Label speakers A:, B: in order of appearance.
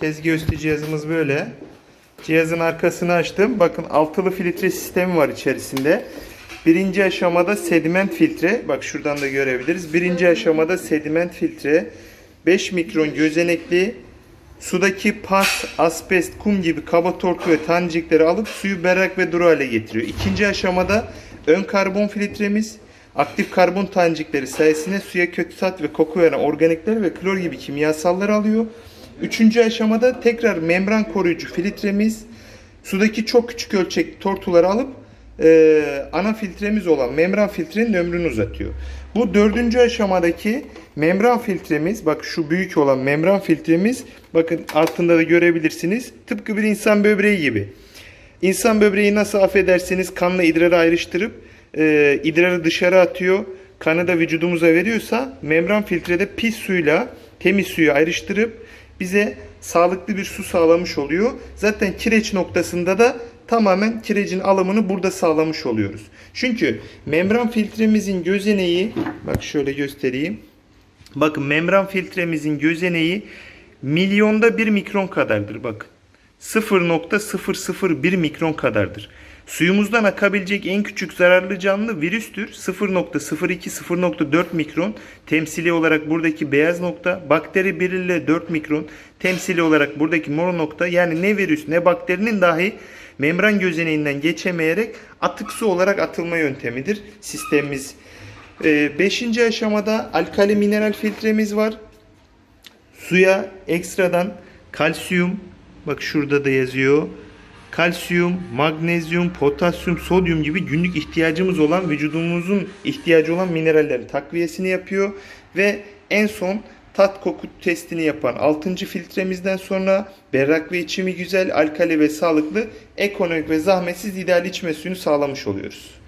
A: Tezgah üstü cihazımız böyle. Cihazın arkasını açtım. Bakın altılı filtre sistemi var içerisinde. Birinci aşamada sediment filtre. Bak şuradan da görebiliriz. Birinci aşamada sediment filtre. 5 mikron gözenekli sudaki pas, asbest, kum gibi kaba tortu ve tanecikleri alıp suyu berrak ve duru hale getiriyor. İkinci aşamada ön karbon filtremiz aktif karbon tanecikleri sayesinde suya kötü tat ve koku veren organikler ve klor gibi kimyasalları alıyor. Üçüncü aşamada tekrar membran koruyucu filtremiz sudaki çok küçük ölçekli tortuları alıp e, ana filtremiz olan membran filtrenin ömrünü uzatıyor. Bu dördüncü aşamadaki membran filtremiz, bak şu büyük olan membran filtremiz, bakın altında da görebilirsiniz. Tıpkı bir insan böbreği gibi. İnsan böbreği nasıl affedersiniz kanla idrarı ayrıştırıp e, idrarı dışarı atıyor, kanı da vücudumuza veriyorsa membran filtrede pis suyla temiz suyu ayrıştırıp bize sağlıklı bir su sağlamış oluyor. Zaten kireç noktasında da tamamen kirecin alımını burada sağlamış oluyoruz. Çünkü membran filtremizin gözeneği bak şöyle göstereyim. Bakın membran filtremizin gözeneği milyonda bir mikron kadardır bakın. 0.001 mikron kadardır. Suyumuzdan akabilecek en küçük zararlı canlı virüstür. 0.02-0.4 mikron temsili olarak buradaki beyaz nokta. Bakteri 1 ile 4 mikron temsili olarak buradaki mor nokta. Yani ne virüs ne bakterinin dahi membran gözeneğinden geçemeyerek atık su olarak atılma yöntemidir sistemimiz. 5. aşamada alkali mineral filtremiz var. Suya ekstradan kalsiyum, bak şurada da yazıyor. Kalsiyum, magnezyum, potasyum, sodyum gibi günlük ihtiyacımız olan vücudumuzun ihtiyacı olan minerallerin takviyesini yapıyor ve en son tat koku testini yapan 6. filtremizden sonra berrak ve içimi güzel, alkali ve sağlıklı, ekonomik ve zahmetsiz ideal içme suyunu sağlamış oluyoruz.